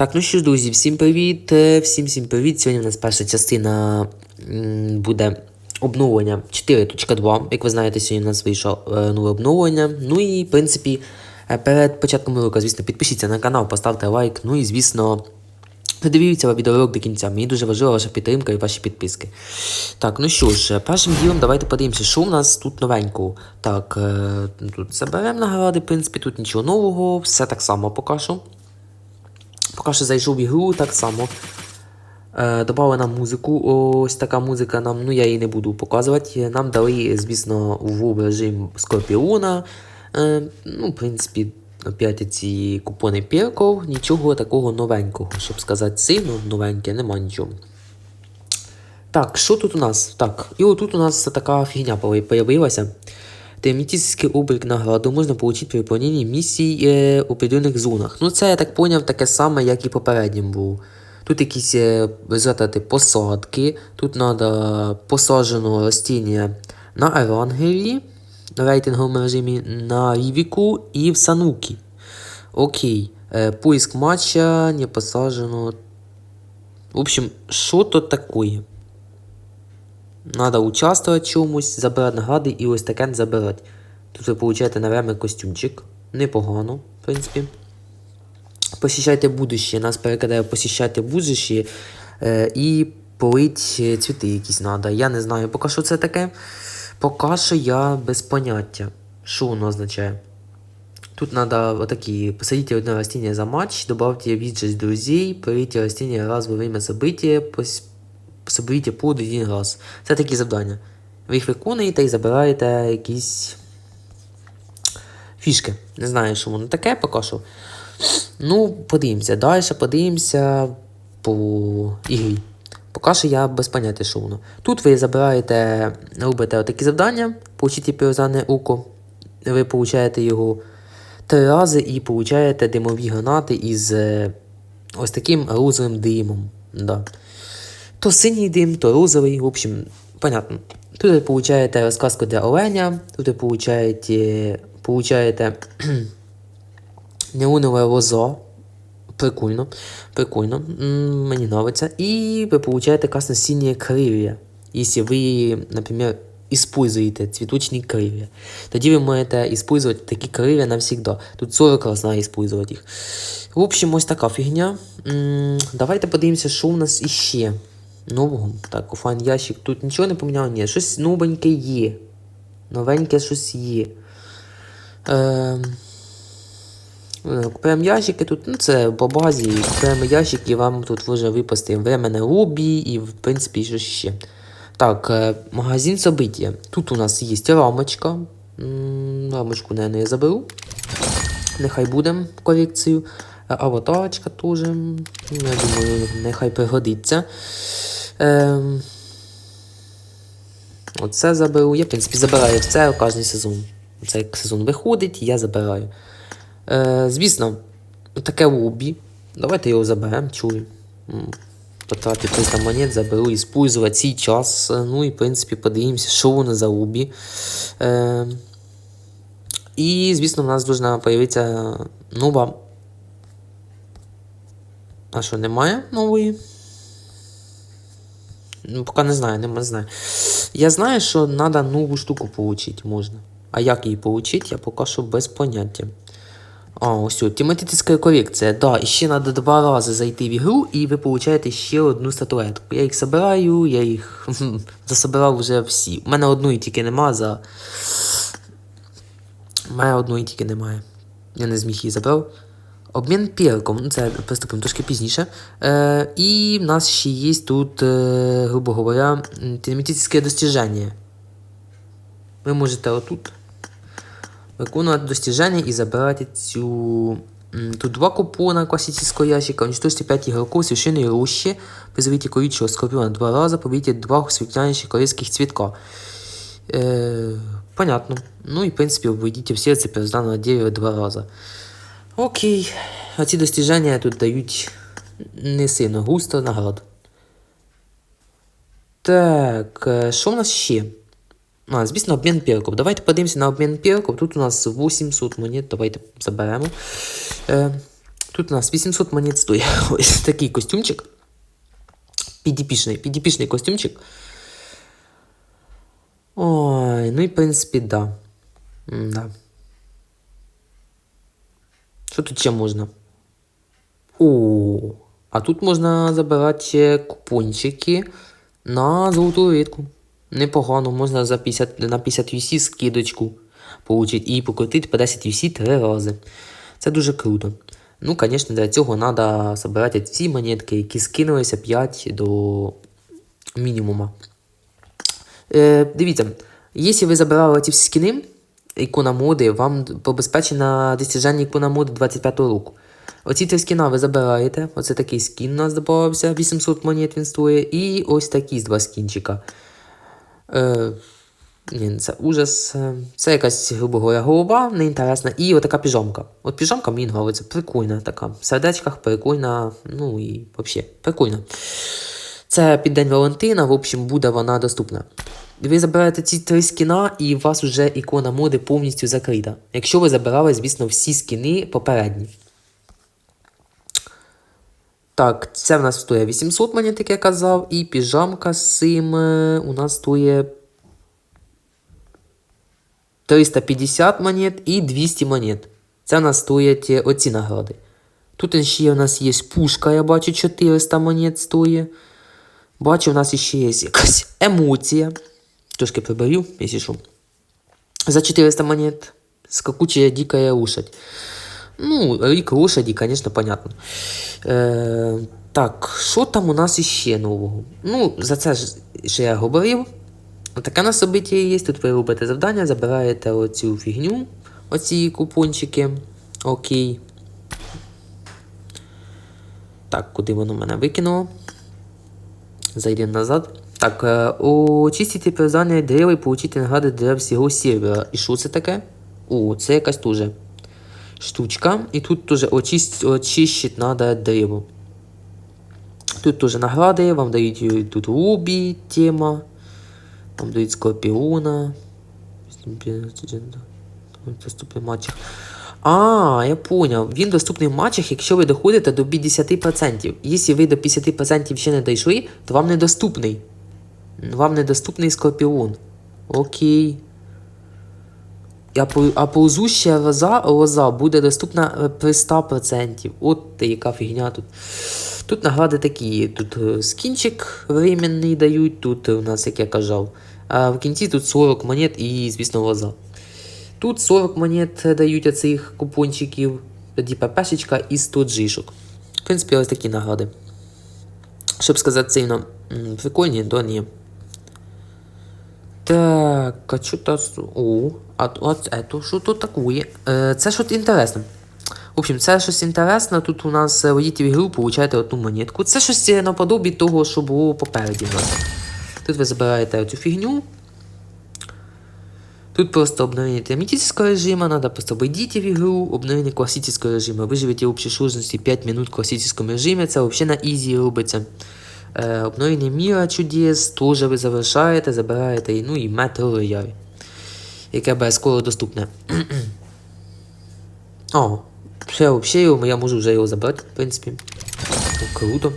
Так, ну що ж, друзі, всім привіт. е, Всім всім привіт. Сьогодні у нас перша частина буде обновлення 4.2. Як ви знаєте, сьогодні у нас вийшло е, нове обновлення. Ну і, в принципі, е, перед початком ролика, звісно, підпишіться на канал, поставте лайк. Ну і, звісно, Дивіться відеоролик до кінця. Мені дуже важлива ваша підтримка і ваші підписки. Так, ну що ж, першим ділом давайте подивимося, що у нас тут новенького. Так, тут заберемо награди, в принципі, тут нічого нового, все так само поки що. Поки що зайшов в ігру, так само. Е, Добавили нам музику. Ось така музика нам, ну я її не буду показувати. Нам дали, звісно, в режим Скорпіона. Е, ну, в принципі, опять ці купони перков, нічого такого новенького, щоб сказати сильно новеньке, нема нічого. Так, що тут у нас? Так, і отут у нас така фігня появ- появилася. Теоретический облик награду можна отримати при виконанні місій е, у определених зонах. Ну, це я так поняв, таке саме, як і попереднім був. Тут якісь е, результати посадки, тут треба посадженого ростіння на Евангелії, на рейтинговому режимі, на Рівіку і в Санукі. Окей. Е, поиск матча, не посаджено. В общем, що то таке? Надо участвувати чомусь, забирати награди і ось таке забирати. Тут ви получаєте на костюмчик. Непогано, в принципі. Посіщайте будуще. Нас перекидає посіщайте будуще е, і полить цвіти якісь треба. Я не знаю, поки що це таке. Поки що я без поняття. Що воно означає? Тут вот такие. Посадите одно растение за матч, добавьте виджет друзей, полейте растение раз во время события, пос... соберіть плод один раз. Це такі завдання. Ви їх виконуєте і забираєте якісь фішки. Не знаю, що воно таке поки що. Ну, подивимося. Далі подивимося по ігрі. Поки що я без поняття, що воно. Тут ви забираєте, робите такі завдання, получите пірозане око, ви получаєте його три рази і получаєте димові гранати із е, ось таким розовим димом. Да То синій дим, то розовий, в общем, понятно. Тут ви получаєте розказку для оленя, тут ви получаєте, получаєте неонове лозо. Прикольно, прикольно, М, мені нравится. И вы получаете красно-синие крылья. Если вы, например, используете цветочные крылья, тоді ви можете использовать такі крылья навсегда. Тут 40 раз надо использовать їх. В общем, ось така фігня. М, Давайте подивимося, що у нас іще нового. Так, офлайн ящик. Тут нічого не поміняло? Ні, щось новеньке є. Новеньке щось є. Ем... Е, Купуємо ящики тут, ну це по базі, купуємо ящики, вам тут вже випасти временне лобі і, в принципі, що ще. Так, е, магазин собиття. Тут у нас є рамочка. Рамочку, наверное, я заберу. Нехай буде колекцію. Аватарочка теж. Я думаю, нехай пригодиться. Ем... Оце заберу. Я, в принципі, забираю все кожен сезон. Це як сезон виходить, я забираю. Е, звісно, таке лобі. Давайте його заберемо, чую. М, Потратив 300 монет, заберу, использувати цей час. Е, Ну і, в принципі, подивимося, що воно за лобі. Е, і, звісно, в нас должна появитися нова. А що, немає нової? Ну, поки не знаю, не, знаю. Я знаю, що треба нову штуку получить можна. А як її получить, я поки що без поняття. А, ось тематична корекція. Да, і ще треба два рази зайти в ігру, і ви получаєте ще одну статуетку. Я їх собираю, я їх засобирав вже всі. У мене одної тільки нема за. У мене одної тільки немає. Я не зміг її забрав. Обмін перком, ну це приступимо трошки пізніше. Е, і в нас ще є тут, е, грубо говоря, м, тематичне достіження. Ви можете отут виконувати достіження і забирати цю. Тут два купона классического ящика. Уничтожьте 5 игроков священной рощи. Призовите колючего скорпиона два раза. Победите два светлящих корейских цветка. Е, понятно. Ну і, в принципі, введіть в серце первозданного дерева два рази. Окей. Оці достіження тут дають не сильно густо наград. Так, е, що в нас ще? А, звісно, обмін перків. Давайте подивимося на обмін перків. Тут у нас 800 монет, давайте заберемо. Е, Тут у нас 800 монет стоїть. Ось такий костюмчик. Підіпішний, підіпішний костюмчик. Ой, ну і в принципі, да. М-да. Що тут ще можна? О, а тут можна забирати купончики на золоту рідку. Непогано, можна за 50, на 50 UC скидочку получить і покрутити по 10 UC три рази. Це дуже круто. Ну, звісно, для цього треба збирати всі монетки, які скинулися 5 до мінімума. Е, дивіться, якщо ви забирали ці всі скини, ікона моди, вам побезпечена досяжання ікона моди 25 року. Оці три скіна ви забираєте. Оце такий скін у нас додавався, 800 монет він стоїть. І ось такі два скінчика. Е, ні, це ужас. Е, Це якась, грубо говоря, голова, неінтересна. І отака піжамка. От піжамка мені подобається, прикольна така. В сердечках прикольна, ну і взагалі, прикольна. Це під День Валентина, в общем, буде вона доступна. Ви забираєте ці три скіна, і у вас вже ікона моди повністю закрита. Якщо ви забирали, звісно, всі скіни попередні. Так, це в нас стоїть 800 монет, як я казав, і піжамка з цим е, у нас стоїть 350 монет і 200 монет. Це у нас стоять е, оці награди. Тут ще у нас є пушка, я бачу, 400 монет стоїть. Бачу, у нас ще є якась емоція. Трошки приберу, якщо що. За 400 монет. Скакучая дикая лошадь. Ну, рік лошаді, звісно, понятно. Е, так, що там у нас іще нового? Ну, за це ж що я говорив. Таке на собиття є. Тут ви робите завдання, забираєте оцю фігню, оці купончики. Окей. Так, куди воно мене викинуло? Зайдемо назад. Так, е, очистити перезання дерева і получити награди дерев всього сервера. І що це таке? О, це якась дуже штучка. І тут теж очист, очищити треба дерево. Тут теж награди, вам дають е, тут рубі тема. Вам дають скорпіона. Доступний матчах. А, я поняв. Він доступний в матчах, якщо ви доходите до 50%. Якщо ви до 50% ще не дійшли, то вам недоступний. Вам недоступний скорпіон. Окей. А, пол- а ползуща лоза, лоза буде доступна е, при 100%. От ти яка фігня тут. Тут награди такі. Тут е, скінчик временний дають, тут у нас, як я казав. А в кінці тут 40 монет і, звісно, лоза. Тут 40 монет дають оцих купончиків, тоді ППшечка і 100 джишок. В принципі, ось такі награди. Щоб сказати сильно прикольні, то ні. Так, а що с- О, а от это що тут таке? Е, це щось інтересне. В общем, це щось інтересне. Тут у нас е, войдіть в ігру, получаєте одну монетку. Це щось е, наподобі того, що було попереді нас. Тут ви забираєте цю фігню. Тут просто обновление термитического режима, надо просто войдите в игру, обновление классического режима. Выживете в общей сложности 5 минут в классическом режимі, це взагалі на ізі робиться. Е, обновлення міра чудес теж ви завершаєте, забираєте, ну і метро рояль, яке буде скоро доступне. О, все, взагалі я можу вже його забрати, в принципі. Ну, круто.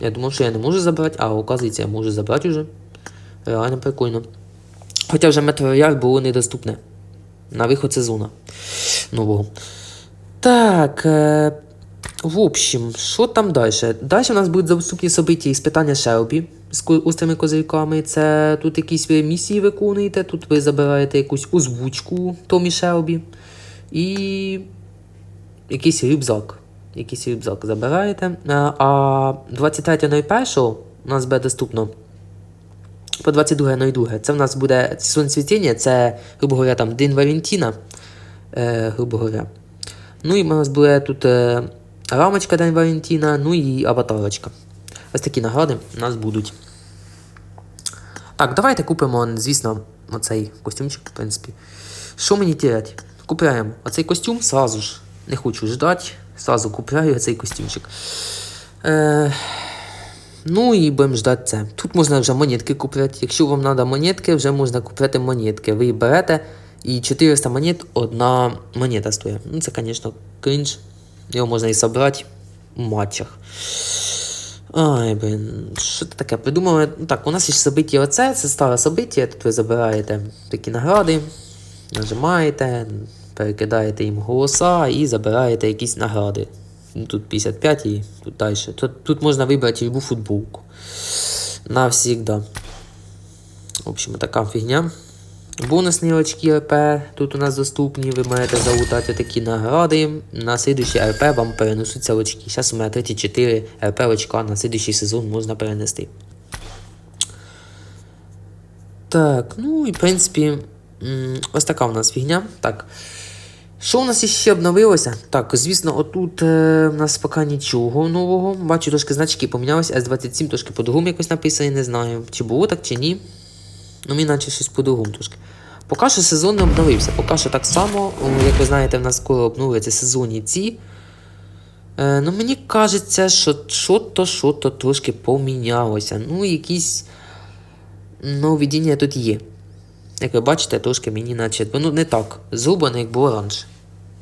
Я думав, що я не можу забрати, а оказується, я можу забрати вже. Реально прикольно. Хоча вже Metro було недоступне на виход сезону нового. Так. Е, в общем, що там далі? Далі у нас будуть доступні собиття із питання Шелбі з острими козирьками. Це тут якісь ви місії виконуєте, тут ви забираєте якусь озвучку Томі Шелбі. І якийсь рюкзак. Якийсь рюкзак забираєте. Е, А 23.01 у нас буде доступно по 22.02. Це в нас буде сонцвітіння, це, грубо говоря, там День Валентина. Е, грубо говоря. Ну і у нас буде тут е, рамочка День Валентина, ну і аватарочка. Ось такі награди у нас будуть. Так, давайте купимо, звісно, оцей костюмчик, в принципі. Що мені тірять? Купляємо оцей костюм сразу ж. Не хочу ждати. Сразу купляю оцей костюмчик. Е, Ну і будемо ждати це. Тут можна вже монетки купляти. Якщо вам треба монетки, вже можна купляти монетки. Ви берете і 400 монет одна монета стоїть. Ну це, звісно, крінж. Його можна і собрати в матчах. Ай, блін, що це таке? Придумали. Ну так, у нас є собиття оце, це старе собиття. Тут ви забираєте такі награди, нажимаєте, перекидаєте їм голоса і забираєте якісь награди. Ну, Тут 55 і тут далі. Тут, тут можна вибрати любу футболку. Навсігда. В общем, така фігня. Бонусні очки РП тут у нас доступні, ви маєте залутати такі награди. На слідуючий РП вам перенесуться очки. Зараз у мене 34 РП очка на слідуючий сезон можна перенести. Так, ну і в принципі, ось така у нас фігня. Так. Що у нас іще обновилося? Так, звісно, отут е, у нас поки нічого нового. Бачу, трошки значки помінялися. S27 трошки по-другому якось написано, не знаю, чи було так, чи ні. Ну, мені наче щось по-другому трошки. Поки що сезон не обновився. Поки що так само, як ви знаєте, в нас скоро обновляться сезонні ці. Е, ну, мені кажеться, що що-то, що-то трошки помінялося. Ну, якісь нововведення тут є. Як ви бачите, трошки мені наче. Ну, не так. Зроблено, як було раніше.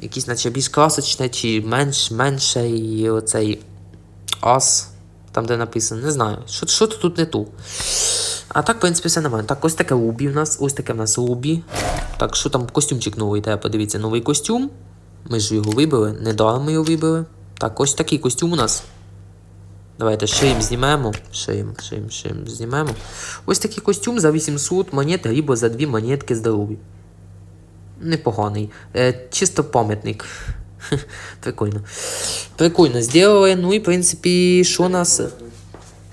Якісь, наче більш красочне, чи менш, менше, і оцей ас, там де написано, не знаю. Що, що тут не ту. А так, в принципі, все нормально. Так, ось таке лубі в нас, ось таке в нас лубі. Так, що там костюмчик новий, треба подивіться, новий костюм. Ми ж його вибили, недаром ми його вибили. Так, ось такий костюм у нас. Давайте шиєм знімемо. Шиєм, шиєм, шиєм знімемо. Ось такий костюм за 800 монет, або за 2 монетки здорові. Непоганий. Е, чисто пам'ятник. Прикольно. Прикольно зробили. Ну і в принципі, що нас.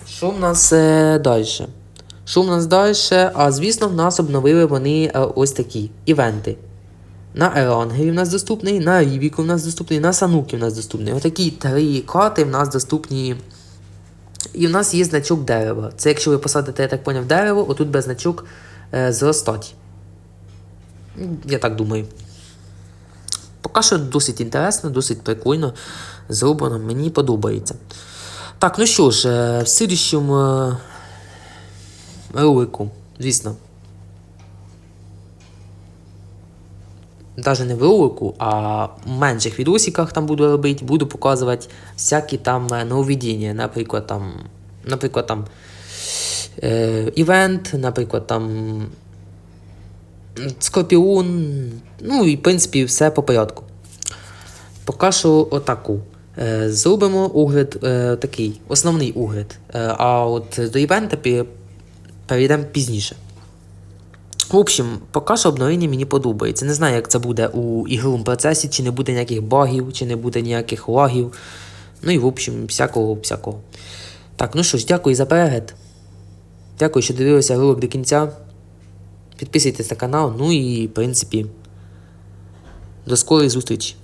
Що в нас е, далі? Що в нас далі? А звісно, в нас обновили вони е, ось такі івенти. На Ерангері в нас доступний, на Рівіку в нас доступний, на Санукі в нас доступний. Отакі три карти в нас доступні. І в нас є значок дерева. Це якщо ви посадите, я так поняв, дерево, отут без значок е, зростать. Я так думаю. Поки що досить інтересно, досить прикольно зроблено, мені подобається. Так, ну що ж, е, в слідущому ролику, звісно. Даже не в ролику, а в менших відосиках там буду робити, буду показувати всякі там е, нововведення. Наприклад, там, наприклад, там е, івент, наприклад, там Скорпіон. Ну і в принципі все по порядку. Поки що отаку. Е, зробимо огляд е, такий, основний огляд. Е, а от до івента перейдемо пізніше. В общем, поки що обновлення мені подобається. Не знаю, як це буде у ігровому процесі, чи не буде ніяких багів, чи не буде ніяких лагів. Ну і в общем, всякого, всякого. Так, ну що ж, дякую за перегляд. Дякую, що дивилися ролик до кінця. Підписуйтесь на канал, ну і, в принципі, до скорої зустрічі.